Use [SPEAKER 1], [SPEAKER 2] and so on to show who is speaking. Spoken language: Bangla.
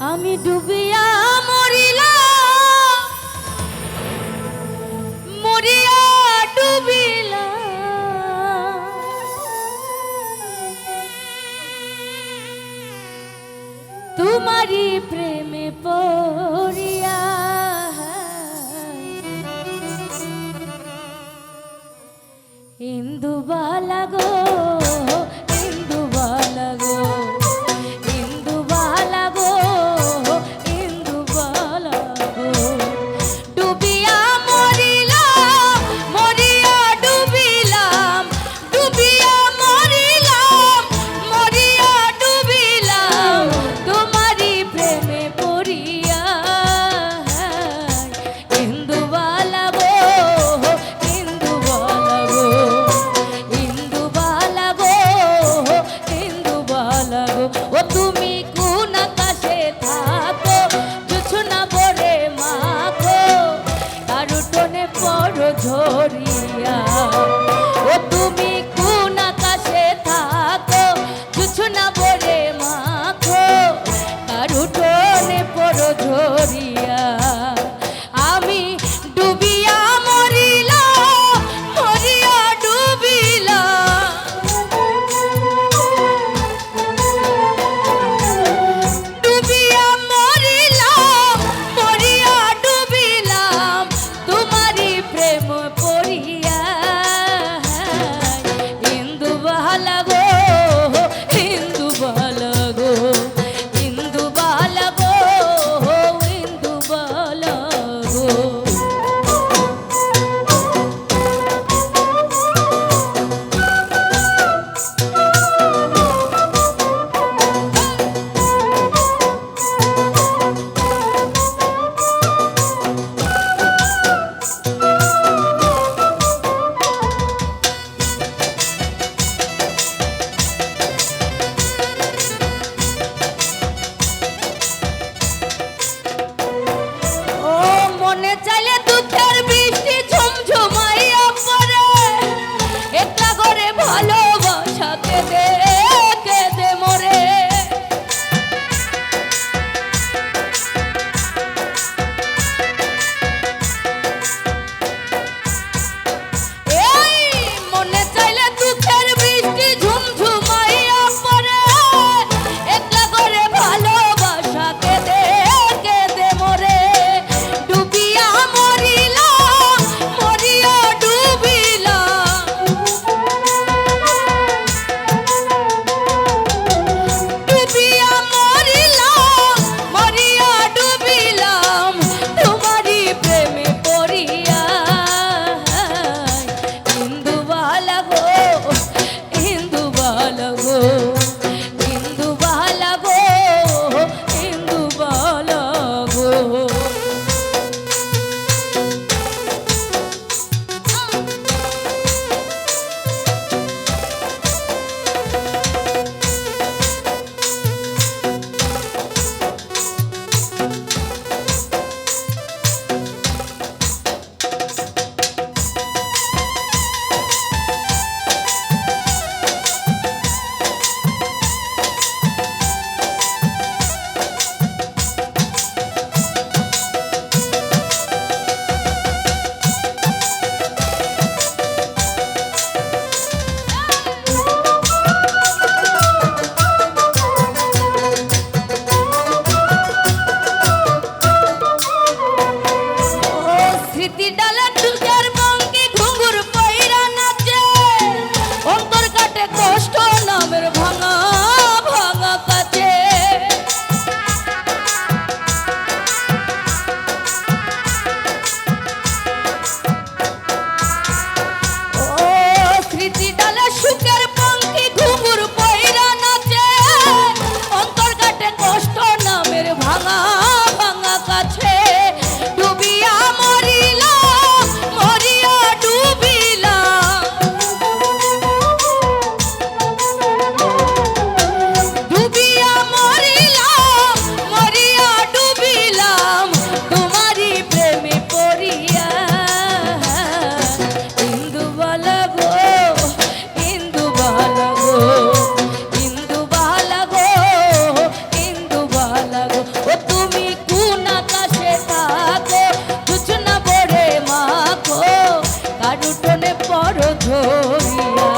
[SPEAKER 1] আমি ডুবিয়া মরিলা মরিয়া ডুবিলা তোমারি প্রেমে পড়িয়া ইন্দু বালা গো পর ধরিয়া। ও তুমি কোন আকাশে থাকো কিছু না বলে মাখো কারুটনে পর ধরিয়া। সুখের পঙ্খী Maria.